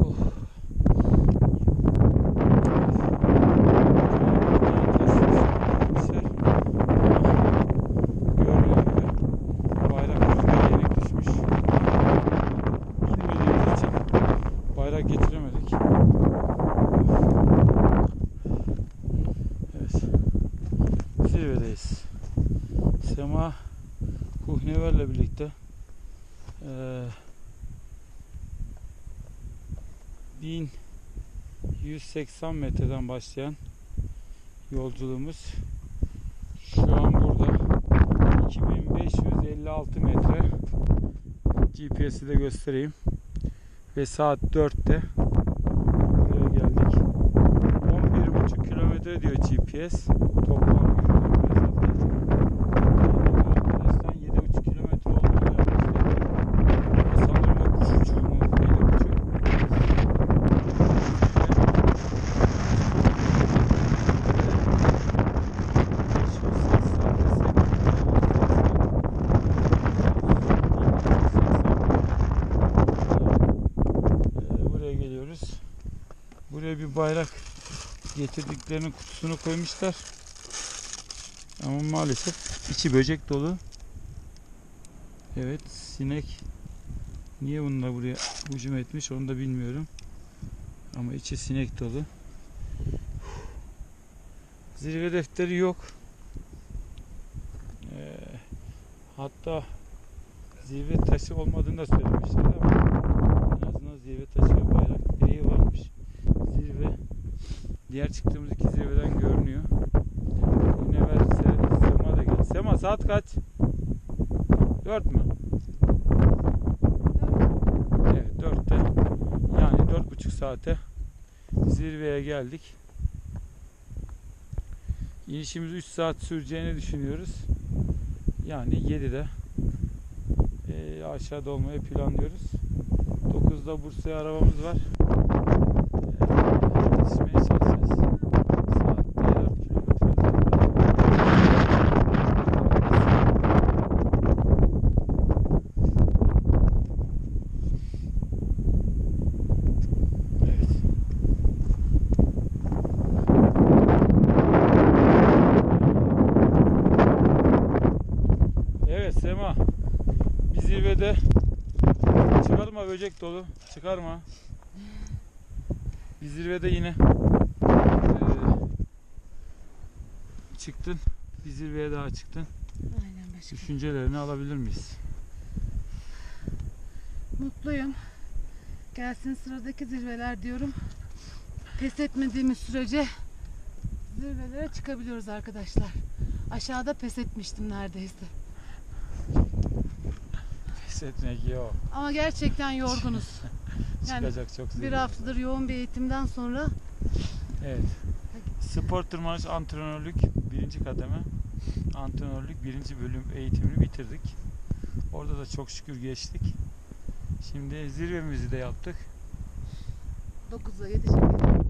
Oh. Yenik düşmüş. Bilmediğimiz için bayrak getiremedik. Evet. Zirvedeyiz. Sema Kuhnever'le birlikte eee 1180 metreden başlayan yolculuğumuz şu an burada. 2556 metre GPS'i de göstereyim. Ve saat 4'te buraya geldik. 11,5 kilometre diyor GPS toplam Bir bayrak getirdiklerinin kutusunu koymuşlar. Ama maalesef içi böcek dolu. Evet sinek niye bunlar buraya hücum etmiş onu da bilmiyorum. Ama içi sinek dolu. Zirve defteri yok. Ee, hatta zirve taşı olmadığını da söylemişler ama en azından zirve taşı ve bayrak direği varmış. Zirve diğer çıktığımız iki zirveden görünüyor. Yine verse Sema da geldi. Sema saat kaç? 4 mü? Evet 4'te yani 4,5 saate zirveye geldik. İnişimiz 3 saat süreceğini düşünüyoruz. Yani 7'de eee, aşağıda olmayı planlıyoruz. 9'da Bursa'ya arabamız var. Eee, Yetişmeye çalışacağız. Saatte 4 kilometre Evet. Evet Sema. Zirvede çıkarma böcek dolu. Çıkarma. Bir zirvede yine eee, çıktın. Bir zirveye daha çıktın. Aynen başkanım. Düşüncelerini alabilir miyiz? Mutluyum. Gelsin sıradaki zirveler diyorum. Pes etmediğimiz sürece zirvelere çıkabiliyoruz arkadaşlar. Aşağıda pes etmiştim neredeyse. Pes etmek yok. Ama gerçekten yorgunuz. Yani Çıkacak çok bir haftadır yoğun bir eğitimden sonra Evet. Spor tırmanış antrenörlük birinci kademe. Antrenörlük birinci bölüm eğitimini bitirdik. Orada da çok şükür geçtik. Şimdi zirvemizi de yaptık. 9'a yetişemedik.